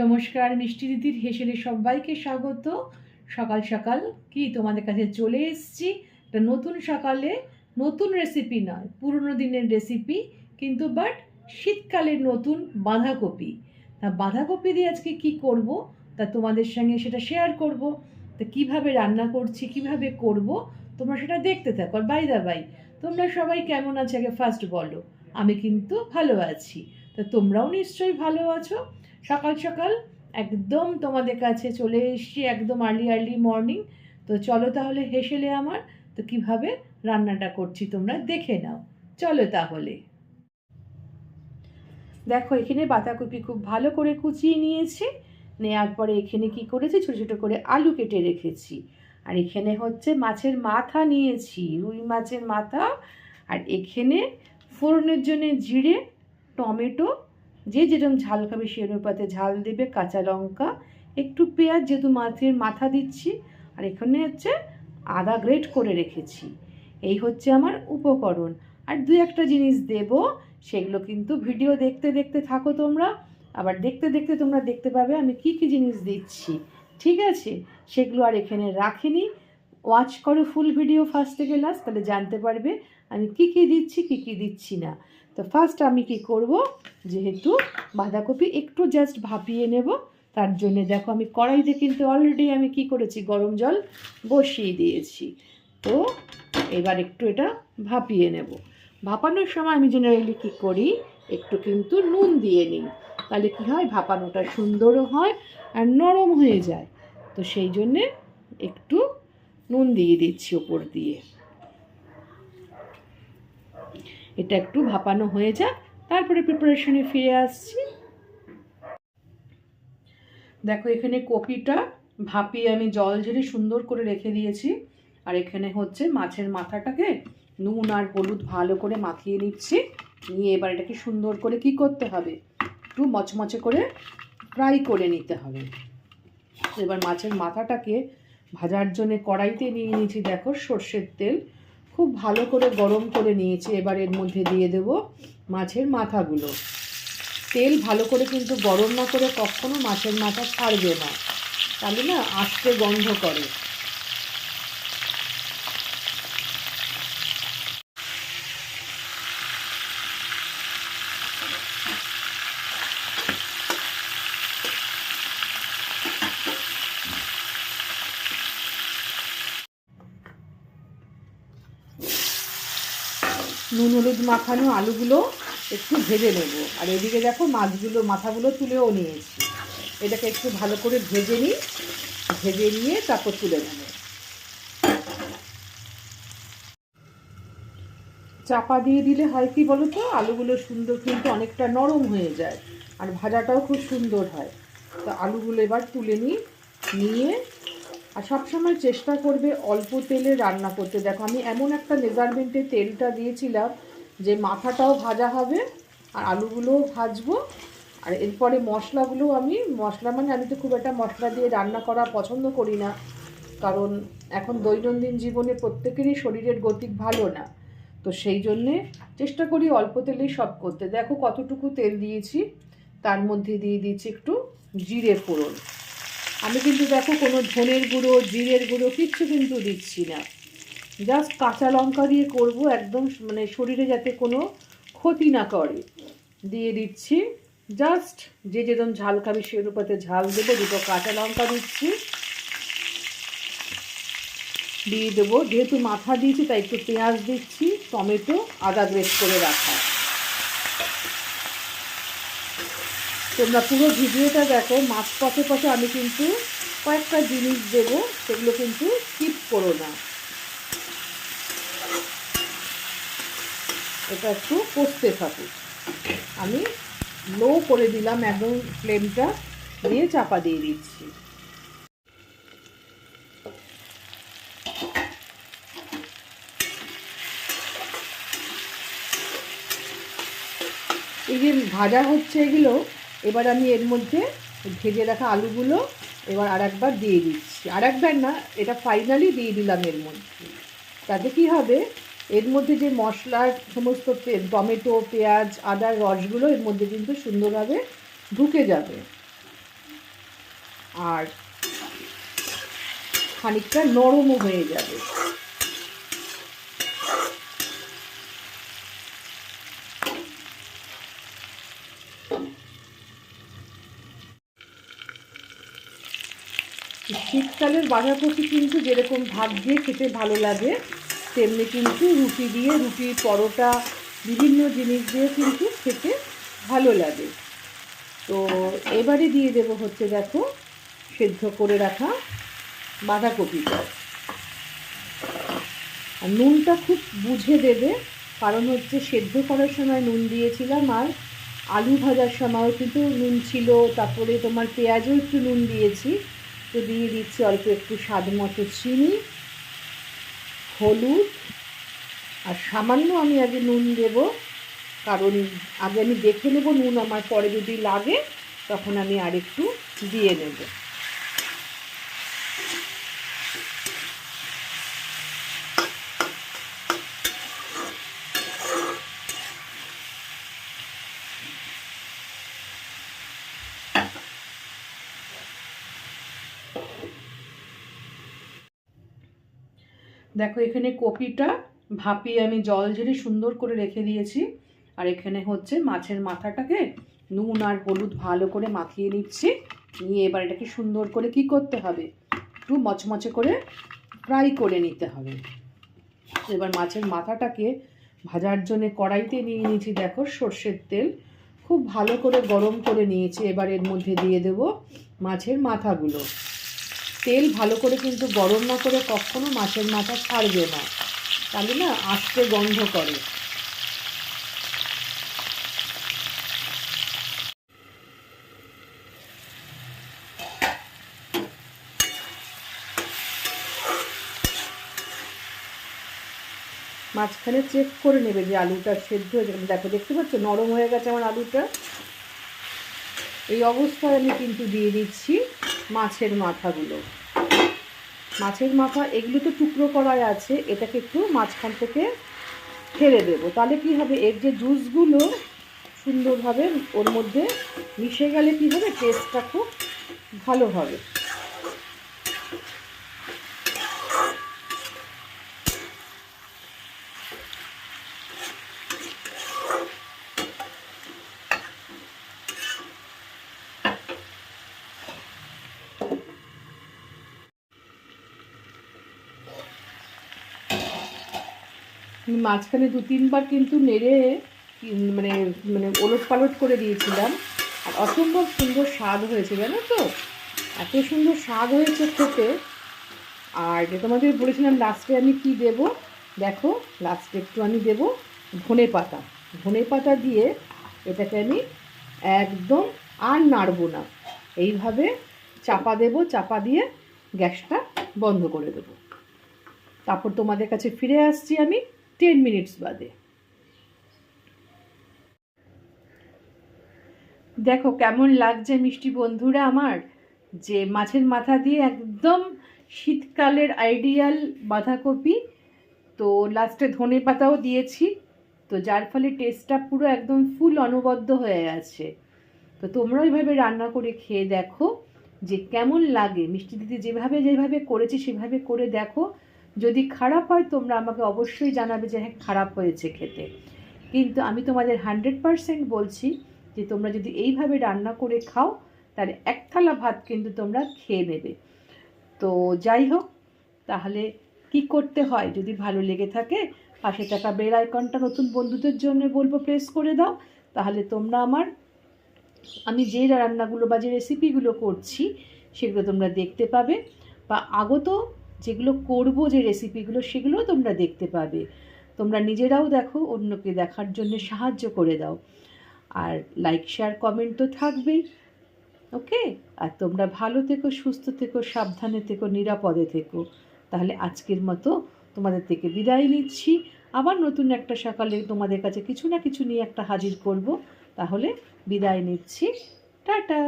নমস্কার, মিষ্টি দিদির হেসেলে সবাইকে স্বাগত। সকাল সকাল কি তোমাদের কাছে চলে এসেছি। একটা নতুন সকালে, নতুন রেসিপি নয়, পুরনো দিনের রেসিপি কিন্তু বাট শীতকালের নতুন বাঁধাকপি। তা বাঁধাকপি দিয়ে আজকে কি করব? তা তোমাদের সঙ্গে সেটা শেয়ার করব। তা কীভাবে রান্না করছি, কীভাবে করব, তোমরা সেটা দেখতে থাকো। আর বাই দা বাই তোমরা সবাই কেমন আছে? আগে ফার্স্ট বলো। আমি কিন্তু ভালো আছি। তা তোমরাও নিশ্চয়ই ভালো আছো। সকাল সকাল একদম তোমাদের কাছে চলে এসছি একদম আর্লি আর্লি মর্নিং তো চলো তাহলে হেসেলে আমার, তো কীভাবে রান্নাটা করছি তোমরা দেখে নাও। চলো তাহলে। দেখো, এখানে বাঁধাকপি খুব ভালো করে কুচিয়ে নিয়েছি। নেওয়ার পরে এখানে কি করেছি? ছোটো ছোটো করে আলু কেটে রেখেছি। আর এখানে হচ্ছে মাছের মাথা নিয়েছি, রুই মাছের মাথা। আর এখানে ফোড়নের জন্য জিরে, টমেটো যে যেরকম ঝাল খাবে সেই অনুপাতে ঝাল দেবে, কাঁচা লঙ্কা, একটু পেঁয়াজ যেহেতু মাছের মাথা দিচ্ছি, আর এখানে হচ্ছে আদা গ্রেট করে রেখেছি। এই হচ্ছে আমার উপকরণ। আর দু একটা জিনিস দেব, সেগুলো কিন্তু ভিডিও দেখতে দেখতে থাকো তোমরা। আবার দেখতে দেখতে তোমরা দেখতে পাবে আমি কি কি জিনিস দিচ্ছি। ঠিক আছে? সেগুলো আর এখানে রাখিনি। ওয়াচ করো ফুল ভিডিও ফার্স্ট থেকে লাস্ট তাহলে জানতে পারবে। আমি কি কি দিচ্ছি, কি কি দিচ্ছি না। তো ফার্স্ট আমি কি করব, যেহেতু বাঁধাকপি একটু জাস্ট ভাপিয়ে নেব, তার জন্য দেখো আমি কড়াইতে কিন্তু অলরেডি আমি কি করেছি, গরম জল বসিয়ে দিয়েছি। তো এবার একটু এটা ভাপিয়ে নেব। ভাপানোর সময় আমি জেনারেলি কী করি, একটু কিন্তু নুন দিয়ে নিই। তাহলে কী হয়, ভাপানোটা সুন্দরও হয় আর নরম হয়ে যায়। তো সেই জন্যে একটু নুন দিয়ে দিচ্ছি ওপর দিয়ে। এটা একটু ভাপানো হয়ে যাক, তারপরে প্রিপারেশনে ফিরে আসছি। দেখো, এখানে কপিটা ভাপিয়ে আমি জল ঝেড়ে সুন্দর করে রেখে দিয়েছি। আর এখানে হচ্ছে মাছের মাথাটাকে নুন আর হলুদ ভালো করে মাখিয়ে নিচ্ছি। নিয়ে এবার এটাকে সুন্দর করে কি করতে হবে? একটু মচমচে করে ফ্রাই করে নিতে হবে। এবার মাছের মাথাটাকে ভাজার জন্য কড়াইতে নিয়ে নিয়েছি, দেখো সর্ষের তেল। খুব ভালো করে গরম করে নিয়েছি, এবার এর মধ্যে দিয়ে দেব মাছের মাথাগুলো। তেল ভালো করে কিন্তু গরম না করে কখনো মাছের মাথা ছাড়বে না, তাহলে না আস্তে গন্ধ করে। নুন, হলুদ মাখানো আলুগুলো একটু ভেজে নেব। আর এদিকে দেখো মাছগুলো, মাথাগুলো তুলেও নিয়েছি। এটাকে একটু ভালো করে ভেজে নিই। ভেজে নিয়ে তারপর তুলে নেব। চাপা দিয়ে দিলে হয় কি বলো তো আলুগুলো সুন্দর কিন্তু অনেকটা নরম হয়ে যায়। আর ভাজাটাও খুব সুন্দর হয়। তো আলুগুলো এবার তুলে নিই, নিয়ে আর সবসময় চেষ্টা করবে অল্প তেলে রান্না করতে। দেখো, আমি এমন একটা মেজারমেন্টে তেলটা দিয়েছিলাম যে মাথাটাও ভাজা হবে আর আলুগুলোও ভাজবো। আর এরপরে মশলাগুলো আমি, মশলা মানে আমি তো খুব একটা মশলা দিয়ে রান্না করা পছন্দ করি না, কারণ এখন দৈনন্দিন জীবনে প্রত্যেকেরই শরীরের গতিক ভালো না। তো সেই জন্যে চেষ্টা করি অল্প তেলেই সব করতে। দেখো কতটুকু তেল দিয়েছি, তার মধ্যে দিয়ে দিয়েছি একটু জিরে ফোড়ন। আমি কিন্তু দেখো কোনো ধনের গুঁড়ো, জিরের গুঁড়ো কিচ্ছু কিন্তু দিচ্ছি না। জাস্ট কাঁচা লঙ্কা দিয়ে করব, একদম মানে শরীরে যাতে কোনো ক্ষতি না করে। দিয়ে দিচ্ছি জাস্ট যে যেরকম ঝাল খাবি সে অনুপাতে ঝাল দেবো, দুটো কাঁচা লঙ্কা দিচ্ছি। দিয়ে দেবো, যেহেতু মাথা দিয়েছি, তাই একটু পেঁয়াজ দিচ্ছি, টমেটো, আদা গ্রেট করে রাখা। তোমরা পুরো ভিডিওটা দেখো, মাছ পথে পথে আমি কিন্তু কয়েকটা জিনিস দেবো, সেগুলো কিন্তু স্কিপ করো না। এটা একটু কষতে থাকুক আমি লো করে দিলাম, একদম ফ্লেমটা দিয়ে চাপা দিয়ে দিচ্ছি। এই যে ভাজা হচ্ছে এগুলো এবার আমি এর মধ্যে ভেজে রাখা আলুগুলো এবার আর একবার দিয়ে দিচ্ছি। আর একবার না, এটা ফাইনালি দিয়ে দিলাম এর মধ্যে। তাতে কি হবে? এর মধ্যে যে মশলার সমস্ত টমেটো, পেঁয়াজ, আদার রসগুলো এর মধ্যে কিন্তু সুন্দরভাবে ঢুকে যাবে। আর খানিকটা নরমও হয়ে যাবে। শীতকালের বাঁধাকপি কিন্তু যেরকম ভাত দিয়ে খেতে ভালো লাগে, তেমনি কিন্তু রুটি দিয়ে রুটি পরোটা, বিভিন্ন জিনিস দিয়ে কিন্তু খেতে ভালো লাগে। তো এবারে দিয়ে দেবো হচ্ছে দেখো, সেদ্ধ করে রাখা বাঁধাকপিটা। আর নুনটা খুব বুঝে দেবে, কারণ হচ্ছে সেদ্ধ করার সময় নুন দিয়েছিলাম আর আলু ভাজার সময়ও কিন্তু নুন ছিল, তারপরে তোমার পেঁয়াজও একটু নুন দিয়েছি। তো দিয়ে দিচ্ছি অল্প একটু স্বাদ মতো চিনি, হলুদ, আর সামান্য আমি আগে নুন দেব। কারণ আগে আমি দেখে নেব নুন আমার পরে যদি লাগে, তখন আমি আরেকটু দিয়ে নেব দেখো, এখানে কপিটা ভাপিয়ে আমি জল ঝেড়ে সুন্দর করে রেখে দিয়েছি। আর এখানে হচ্ছে মাছের মাথাটাকে নুন আর হলুদ ভালো করে মাখিয়ে নিচ্ছি। নিয়ে এবার এটাকে সুন্দর করে কি করতে হবে? একটু মচমচে করে ফ্রাই করে নিতে হবে। এবার মাছের মাথাটাকে ভাজার জন্য কড়াইতে নিয়ে নিয়েছি, দেখো, সর্ষের তেল। খুব ভালো করে গরম করে নিয়েছি। এবার এর মধ্যে দিয়ে দেব মাছের মাথাগুলো। তেল ভালো করে কিন্তু গরম না করে কখনো মাছের মাথা ছাড়বে না। তাহলে না আস্তে গন্ধ করে। মাঝখানে চেক করে নেবে যে আলুটা সেদ্ধ হয়ে যাবে দেখো, দেখতে পাচ্ছ? নরম হয়ে গেছে আমার আলুটা। এই অবস্থায় আমি কিন্তু দিয়ে দিচ্ছি। মাছের মাথাগুলো। মাছের মাথা, এগুলো তো টুকরো করাই আছে, এটাকে একটু মাঝখান থেকে ফেলে দেবো। তাহলে কি হবে? এর যে জুসগুলো সুন্দরভাবে ওর মধ্যে মিশে গেলে কী হবে? টেস্টটা খুব ভালো হবে। মাঝখানে দু তিনবার কিন্তু নেড়ে মানে মানে ওলট পালট করে দিয়েছিলাম। আর অসম্ভব সুন্দর স্বাদ হয়েছে, জানো তো? এত সুন্দর স্বাদ হয়েছে খেতে। আর তোমাদের বলেছিলাম, লাস্টে আমি কি দেব? দেখো, লাস্টে একটু আমি দেব ধনে পাতা। ধনে পাতা দিয়ে এটাকে আমি একদম আর নাড়বো না। এইভাবে চাপা দেব, চাপা দিয়ে গ্যাসটা বন্ধ করে দেবো। তারপর তোমাদের কাছে ফিরে আসছি আমি। টেন মিনিটস বাদে। দেখো কেমন লাগছে মিষ্টি বন্ধুরা আমার, যে মাছের মাথা দিয়ে একদম শীতকালের আইডিয়াল বাঁধাকপি। তো লাস্টে ধনে পাতাও দিয়েছি, তো যার ফলে টেস্টটা পুরো একদম ফুল অনবদ্য হয়ে আছে। তো তোমরা ওইভাবে রান্না করে খেয়ে দেখো যে কেমন লাগে। মিষ্টি দিদি যেভাবে যেভাবে করেছি সেভাবে করে দেখো। যদি খারাপ হয়, তোমরা আমাকে অবশ্যই জানাবে যে হ্যাঁ খারাপ হয়েছে খেতে। কিন্তু আমি তোমাদের হান্ড্রেড পারসেন্ট বলছি যে তোমরা যদি এইভাবে রান্না করে খাও, তাহলে এক থালা ভাত কিন্তু তোমরা খেয়ে নেবে। তো যাই হোক, তাহলে কি করতে হয়? যদি ভালো লেগে থাকে, পাশে টাকা বেল আইকনটা নতুন বন্ধুদের জন্য বলব, প্রেস করে দাও। তাহলে তোমরা আমার, আমি যে রান্নাগুলো বা যে রেসিপিগুলো করছি, সেগুলো তোমরা দেখতে পাবে। বা আগত যেগুলো করব, যে রেসিপিগুলো সেগুলোও তোমরা দেখতে পাবে। তোমরা নিজেরাও দেখো, অন্যকে দেখার জন্য সাহায্য করে দাও। আর লাইক শেয়ার কমেন্ট তো থাকবেই ওকে আর তোমরা ভালো থেকো, সুস্থ থেকো, সাবধানে থেকো, নিরাপদে থেকো। তাহলে আজকের মতো তোমাদের থেকে বিদায় নিচ্ছি। আবার নতুন একটা সকালে তোমাদের কাছে কিছু না কিছু নিয়ে একটা হাজির করব। তাহলে বিদায় নিচ্ছি। টাটা!